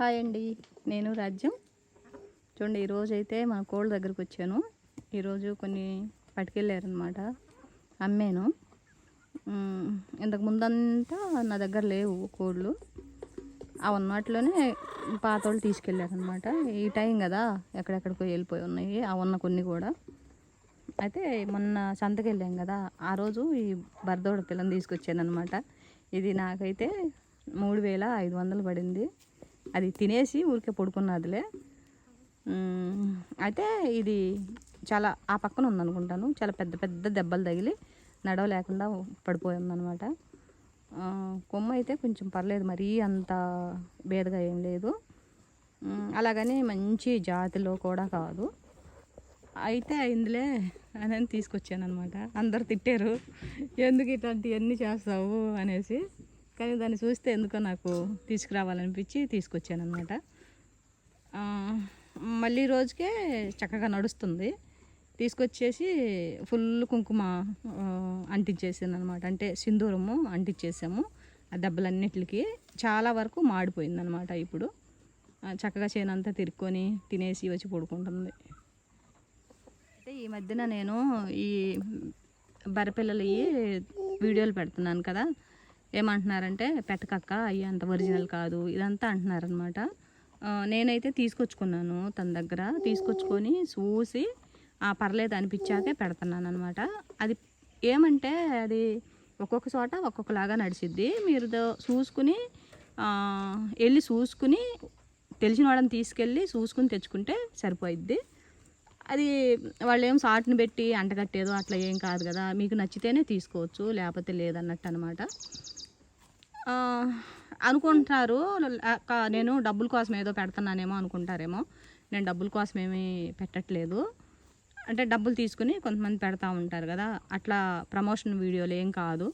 Hi అండి. నేను రాజ్యం. చూడండి ఈరోజు అయితే మన కోళ్ళ దగ్గరకు వచ్చాను. ఈరోజు కొన్ని పట్టుకెళ్ళారనమాట అమ్మాను. ఇంతకు ముందంతా నా దగ్గర లేవు కోళ్ళు. ఆ ఉన్నట్లోనే పాత వాళ్ళు తీసుకెళ్ళారనమాట ఈ టైం కదా ఎక్కడెక్కడికో వెళ్ళిపోయి ఉన్నాయి. ఆ ఉన్న కొన్ని కూడా. అయితే మొన్న సంతకి వెళ్ళాం కదా ఆ రోజు ఈ బర్దోడ పిల్లని తీసుకొచ్చాను అనమాట ఇది నాకైతే మూడు వేల ఐదు వందలు పడింది. అది తినేసి ఊరికే పడుకున్నదిలే. అయితే ఇది చాలా ఆ పక్కన ఉందనుకుంటాను. చాలా పెద్ద పెద్ద దెబ్బలు తగిలి నడవ లేకుండా పడిపోయిందనమాట. కొమ్మ అయితే కొంచెం పర్లేదు మరీ అంత భేదగా ఏం లేదు. అలాగని మంచి జాతిలో కూడా కాదు. అయితే అయిందిలే అని తీసుకొచ్చాను అనమాట అందరు తిట్టారు. ఎందుకు ఇట్లాంటివన్నీ చేస్తావు అనేసి. కానీ దాన్ని చూస్తే ఎందుకో నాకు తీసుకురావాలనిపించి తీసుకొచ్చాను అనమాట మళ్ళీ రోజుకే చక్కగా నడుస్తుంది. తీసుకొచ్చేసి ఫుల్ కుంకుమ అంటించేసాను అనమాట అంటే సింధూరము అంటించేసాము. ఆ దెబ్బలన్నిటికి చాలా వరకు మాడిపోయింది అనమాట ఇప్పుడు చక్కగా చేనంతా తిరుక్కొని తినేసి వచ్చి పడుకుంటుంది. అయితే ఈ మధ్యన నేను ఈ బర్రెపిల్లలు వీడియోలు పెడుతున్నాను కదా. ఏమంటున్నారంటే పెట్టకక్క అయ్యి అంత ఒరిజినల్ కాదు ఇదంతా అంటున్నారనమాట నేనైతే తీసుకొచ్చుకున్నాను తన దగ్గర తీసుకొచ్చుకొని చూసి పర్లేదు అనిపించాకే పెడుతున్నాను అనమాట అది ఏమంటే అది ఒక్కొక్క చోట ఒక్కొక్కలాగా నడిచిద్ది. మీరు చూసుకుని వెళ్ళి చూసుకుని తెలిసిన వాళ్ళని తీసుకెళ్ళి చూసుకుని తెచ్చుకుంటే సరిపోయిద్ది. అది వాళ్ళు ఏం సాట్ని పెట్టి అంటగట్టేదో అట్లా ఏం కాదు కదా. మీకు నచ్చితేనే తీసుకోవచ్చు లేకపోతే లేదన్నట్టు అనమాట అనుకుంటారు నేను డబ్బుల కోసం ఏదో పెడుతున్నానేమో అనుకుంటారేమో. నేను డబ్బుల కోసం ఏమీ పెట్టట్లేదు. అంటే డబ్బులు తీసుకుని కొంతమంది పెడతా ఉంటారు కదా. అట్లా ప్రమోషన్ వీడియోలు ఏం కాదు.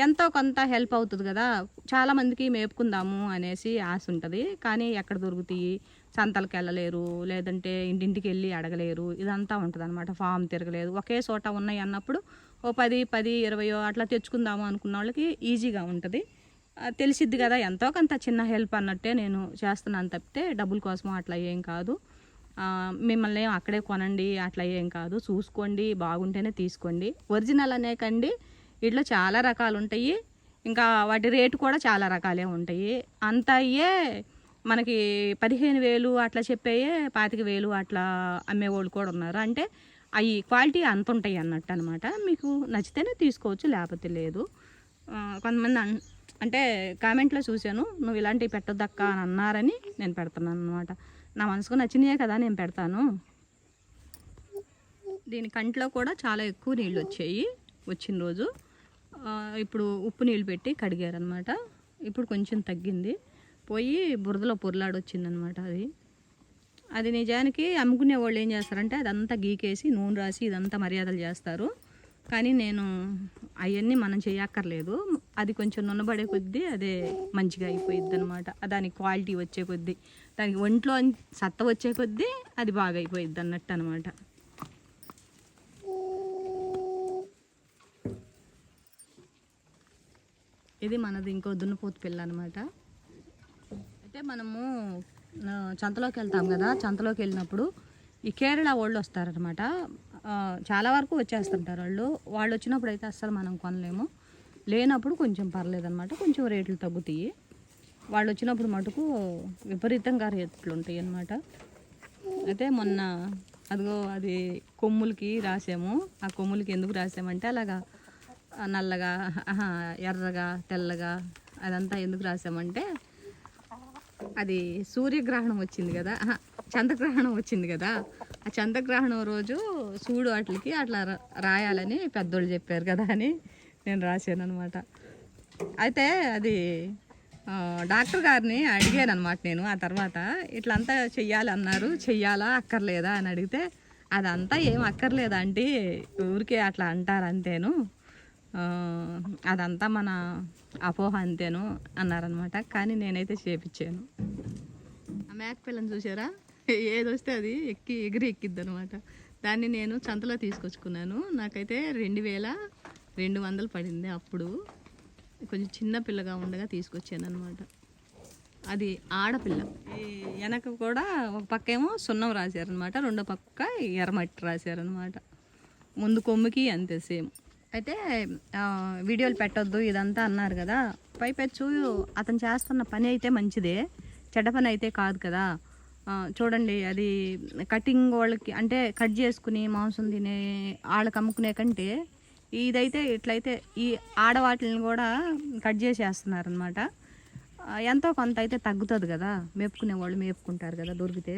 ఎంతో కొంత హెల్ప్ అవుతుంది కదా. చాలామందికి మేపుకుందాము అనేసి ఆశ ఉంటుంది. కానీ ఎక్కడ దొరుకుతాయి? సంతలకు వెళ్ళలేరు లేదంటే ఇంటింటికి వెళ్ళి అడగలేరు ఇదంతా ఉంటుంది అనమాట ఫామ్ తిరగలేదు. ఒకే చోట ఉన్నాయి అన్నప్పుడు ఓ పది పది ఇరవయో అట్లా తెచ్చుకుందాము అనుకున్న వాళ్ళకి ఈజీగా ఉంటుంది. తెలిసిద్ది కదా ఎంతో కొంత చిన్న హెల్ప్ అన్నట్టే నేను చేస్తున్నాను తప్పితే డబ్బుల కోసం అట్లా ఏం కాదు. మిమ్మల్ని అక్కడే కొనండి అట్లా ఏం కాదు. చూసుకోండి బాగుంటేనే తీసుకోండి. ఒరిజినల్ అనే కండి వీటిలో చాలా రకాలు ఉంటాయి ఇంకా వాటి రేటు కూడా చాలా రకాలే ఉంటాయి. అంత అయ్యే మనకి పదిహేను వేలు అట్లా చెప్పేయే పాతిక వేలు అట్లా అమ్మేవాళ్ళు కూడా ఉన్నారు. అంటే అవి క్వాలిటీ అంత ఉంటాయి అన్నట్టు అనమాట మీకు నచ్చితేనే తీసుకోవచ్చు లేకపోతే లేదు. కొంతమంది అన్ అంటే కామెంట్లో చూశాను నువ్వు ఇలాంటివి పెట్టొద్దక్క అని అన్నారని నేను పెడుతున్నాను అనమాట నా మనసుకు నచ్చినాయే కదా నేను పెడతాను. దీని కంట్లో కూడా చాలా ఎక్కువ నీళ్ళు వచ్చాయి వచ్చిన రోజు. ఇప్పుడు ఉప్పు నీళ్ళు పెట్టి కడిగారనమాట ఇప్పుడు కొంచెం తగ్గింది. పోయి బురదలో పొరలాడి వచ్చిందనమాట అది. అది నిజానికి అమ్ముకునే వాళ్ళు ఏం చేస్తారంటే అదంతా గీకేసి నూనె రాసి ఇదంతా మర్యాదలు చేస్తారు. కానీ నేను అవన్నీ మనం చేయక్కర్లేదు. అది కొంచెం నున్నబడే కొద్దీ అదే మంచిగా అయిపోయిద్ది అనమాట దానికి క్వాలిటీ వచ్చే కొద్దీ దానికి ఒంట్లో సత్త వచ్చే కొద్దీ అది బాగా అయిపోయిద్ది అన్నట్టు అనమాట ఇది మనది ఇంకో దున్నపోతు పిల్ల అనమాట అయితే మనము చంతలోకి వెళ్తాం కదా చంతలోకి వెళ్ళినప్పుడు ఈ కేరళ వాళ్ళు వస్తారనమాట చాలా వరకు వచ్చేస్తుంటారు వాళ్ళు. వాళ్ళు వచ్చినప్పుడు అయితే అస్సలు మనం కొనలేము. లేనప్పుడు కొంచెం పర్లేదన్నమాట. కొంచెం రేట్లు తగ్గుతాయి. వాళ్ళు వచ్చినప్పుడు మటుకు విపరీతంగా రేట్లు ఉంటాయి అన్నమాట. అయితే మొన్న అదిగో అది కొమ్ములకి రాసాము. ఆ కొమ్ములకి ఎందుకు రాసామంటే అలాగా నల్లగా ఎర్రగా తెల్లగా అదంతా ఎందుకు రాసామంటే అది సూర్యగ్రహణం వచ్చింది కదా. చంద్రగ్రహణం వచ్చింది కదా. ఆ చంద్రగ్రహణం రోజు సూడు వాటికి అట్లా రా- రాయాలని పెద్దోళ్ళు చెప్పారు కదా అని నేను రాశాను అనమాట అయితే అది డాక్టర్ గారిని అడిగాను అనమాట నేను ఆ తర్వాత. ఇట్లంతా చెయ్యాలి అన్నారు. చెయ్యాలా అక్కర్లేదా అని అడిగితే అదంతా ఏం అక్కర్లేదా అంటే ఊరికే అట్లా అంటారు అంతేను. అదంతా మన అపోహ అంతేను అన్నారనమాట కానీ నేనైతే చేపించాను. ఆ మేక పిల్లని చూసారా ఏది వస్తే అది ఎక్కి ఎగిరి ఎక్కిద్ది అనమాట దాన్ని నేను చంతలో తీసుకొచ్చుకున్నాను. నాకైతే రెండు వేల రెండు వందలు పడింది అప్పుడు. కొంచెం చిన్న పిల్లగా ఉండగా తీసుకొచ్చాను అనమాట అది ఆడపిల్ల. ఈ వెనక కూడా ఒక పక్క ఏమో సున్నం రాశారనమాట రెండో పక్క ఎర్రమట్టి రాశారనమాట ముందు కొమ్ముకి అంతే సేమ్. అయితే వీడియోలు పెట్టొద్దు ఇదంతా అన్నారు కదా. పైపెచ్చు అతను చేస్తున్న పని అయితే మంచిదే. చెడ్డ పని అయితే కాదు కదా. చూడండి అది కటింగ్ వాళ్ళకి అంటే కట్ చేసుకుని మాంసం తినే వాళ్ళకి అమ్ముకునే కంటే ఇదైతే ఇట్లయితే ఈ ఆడవాటిని కూడా కట్ చేసేస్తున్నారనమాట ఎంతో కొంత అయితే తగ్గుతుంది కదా. మేపుకునే వాళ్ళు మేపుకుంటారు కదా దొరికితే.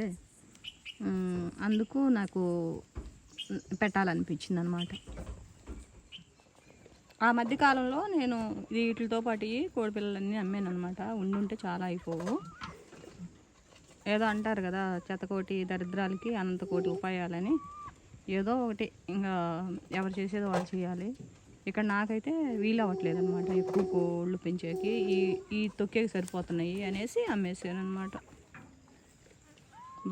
అందుకు నాకు పెట్టాలనిపించింది అనమాట ఆ మధ్యకాలంలో నేను వీటితో పాటు కోడిపిల్లలన్నీ అమ్మాను అనమాట ఉండుంటే చాలా అయిపోవు. ఏదో అంటారు కదా చెత్తకోటి దరిద్రాలకి అనంతకోటి ఉపాయాలని. ఏదో ఒకటి ఇంకా ఎవరు చేసేదో వాళ్ళు చేయాలి. ఇక్కడ నాకైతే వీలు అవ్వట్లేదు అనమాట ఎక్కువ కోళ్ళు పెంచేకి ఈ ఈ తొక్కేకి సరిపోతున్నాయి అనేసి అమ్మేసాను అనమాట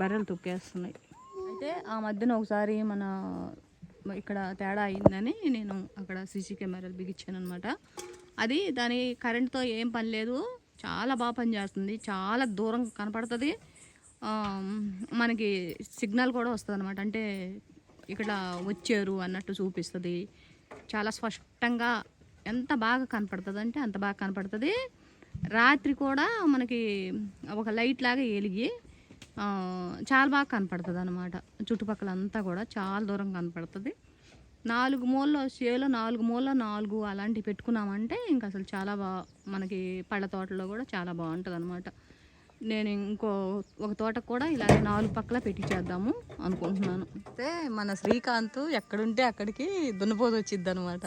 బర్రెలు తొక్కేస్తున్నాయి. అయితే ఆ మధ్యన ఒకసారి మన ఇక్కడ తేడా అయిందని నేను అక్కడ సీసీ కెమెరాలు బిగించాను అనమాట అది దాని కరెంట్తో ఏం పని లేదు. చాలా బాగా పనిచేస్తుంది చాలా దూరం కనపడుతుంది. మనకి సిగ్నల్ కూడా వస్తుంది అనమాట అంటే ఇక్కడ వచ్చారు అన్నట్టు చూపిస్తుంది. చాలా స్పష్టంగా ఎంత బాగా కనపడుతుంది అంటే అంత బాగా కనపడుతుంది. రాత్రి కూడా మనకి ఒక లైట్ లాగా ఎలిగి చాలా బాగా కనపడుతుంది అనమాట చుట్టుపక్కల అంతా కూడా చాలా దూరం కనపడుతుంది. నాలుగు మూలలో చేలో నాలుగు మూల నాలుగు అలాంటివి పెట్టుకున్నామంటే ఇంకా అసలు చాలా బాగా మనకి పళ్ళ తోటలో కూడా చాలా బాగుంటుంది అనమాట నేను ఇంకో ఒక తోట కూడా ఇలాగే నాలుగు పక్కల పెట్టించేద్దాము అనుకుంటున్నాను. అయితే మన శ్రీకాంత్ ఎక్కడుంటే అక్కడికి దున్నపోతు వచ్చిద్ది అనమాట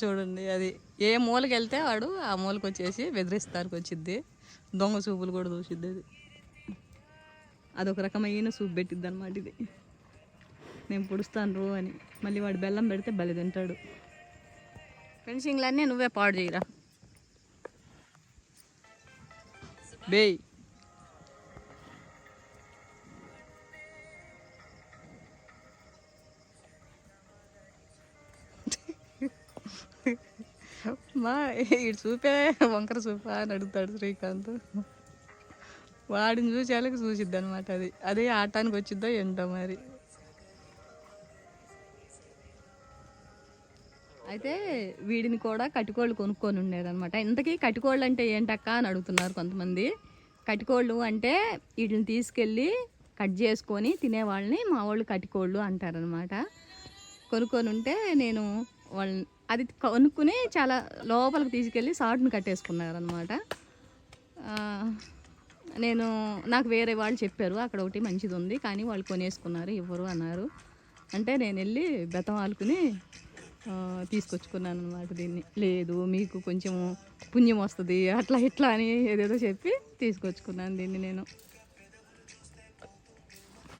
చూడండి అది ఏ మూలకి వెళ్తే వాడు ఆ మూలకి వచ్చేసి బెదిరిస్తానికి వచ్చిద్ది. దొంగ చూపులు కూడా చూసిద్ది అది. అదొక రకమైన సూప్ పెట్టిద్ది అనమాట ఇది. నేను పొడుస్తాను రో అని. మళ్ళీ వాడు బెల్లం పెడితే బలి తింటాడు. ఫెన్సింగ్లన్నీ నువ్వే పాడు చేయరా? బేయ్. మా ఇటు చూపే వంకర చూపా అని అడుగుతాడు శ్రీకాంత్. వాడిని చూసేలకు చూసిద్ది అనమాట అది. అదే ఆటానికి వచ్చిద్దో ఏంటో మరి. అయితే వీడిని కూడా కటికోళ్ళు కొనుక్కొని ఉండేదన్నమాట. ఇంతకీ కటికోళ్ళు అంటే ఏంటక్క అని అడుగుతున్నారు కొంతమంది. కటికోళ్ళు అంటే వీటిని తీసుకెళ్ళి కట్ చేసుకొని తినేవాళ్ళని మా వాళ్ళు కటికోళ్ళు అంటారనమాట కొనుక్కొని ఉంటే నేను వాళ్ళని అది కొనుక్కుని చాలా లోపలికి తీసుకెళ్ళి సాటును కట్టేసుకున్నారనమాట నేను నాకు వేరే వాళ్ళు చెప్పారు అక్కడ ఒకటి మంచిది ఉంది కానీ వాళ్ళు కొనేసుకున్నారు ఇవ్వరు అన్నారు. అంటే నేను వెళ్ళి బెతం ఆలుకుని తీసుకొచ్చుకున్నాను అనమాట దీన్ని. లేదు మీకు కొంచెం పుణ్యం వస్తుంది అట్లా ఇట్లా అని ఏదేదో చెప్పి తీసుకొచ్చుకున్నాను దీన్ని నేను.